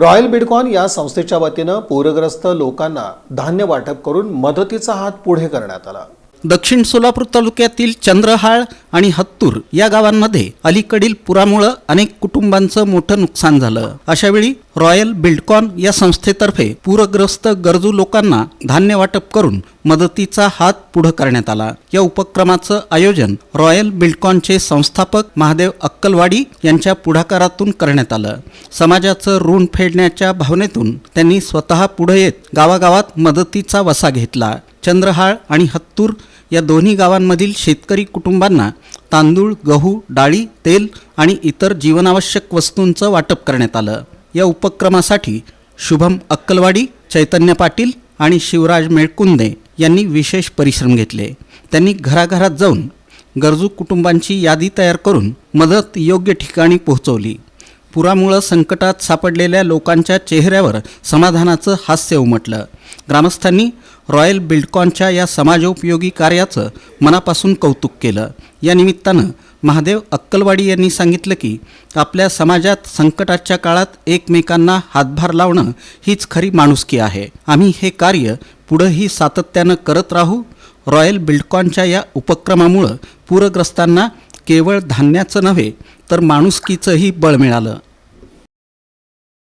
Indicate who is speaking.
Speaker 1: Royal बिडकॉन या संस्थेच्या वतीनं पूरग्रस्त लोकांना धान्य वाटप करून मदतीचा हात पुढे करण्यात आला.
Speaker 2: दक्षिण सोलापूर तालुक्यातील चंद्रहाळ आणि हत्तूर या गावांमध्ये अलीकडील पुरामुळं अनेक कुटुंबांचं मोठं नुकसान झालं. अशावेळी रॉयल बिल्डकॉन या संस्थेतर्फे पूरग्रस्त गरजू लोकांना धान्य वाटप करून मदतीचा हात पुढे करण्यात आला. या उपक्रमाचं आयोजन रॉयल बिल्डकॉनचे संस्थापक महादेव अक्कलवाडी यांच्या पुढाकारातून करण्यात आलं. समाजाचं ऋण फेडण्याच्या भावनेतून त्यांनी स्वतः पुढे येत गावागावात मदतीचा वसा घेतला. चंद्रहाळ आणि हत्तूर या दोन्ही गावांमधील शेतकरी कुटुंबांना तांदूळ गहू डाळी तेल आणि इतर जीवनावश्यक वस्तूंचं वाटप करण्यात आलं. या उपक्रमासाठी शुभम अक्कलवाडी चैतन्य पाटील आणि शिवराज मेळकुंदे यांनी विशेष परिश्रम घेतले. त्यांनी घराघरात जाऊन गरजू कुटुंबांची यादी तयार करून मदत योग्य ठिकाणी पोहोचवली. पुरामुळं संकटात सापडलेल्या लोकांच्या चेहऱ्यावर समाधानाचं हास्य उमटलं. ग्रामस्थांनी रॉयल बिल्डकॉनच्या या समाजोपयोगी कार्याचं मनापासून कौतुक केलं. या निमित्तानं महादेव अक्कलवाडी यांनी सांगितलं की आपल्या समाजात संकटाच्या काळात एकमेकांना हातभार लावणं हीच खरी माणुसकी आहे. आम्ही हे कार्य पुढंही सातत्यानं करत राहू. रॉयल बिल्डकॉनच्या या उपक्रमामुळं पूरग्रस्तांना केवळ धान्याचं नव्हे तर माणुसकीचंही बळ मिळालं.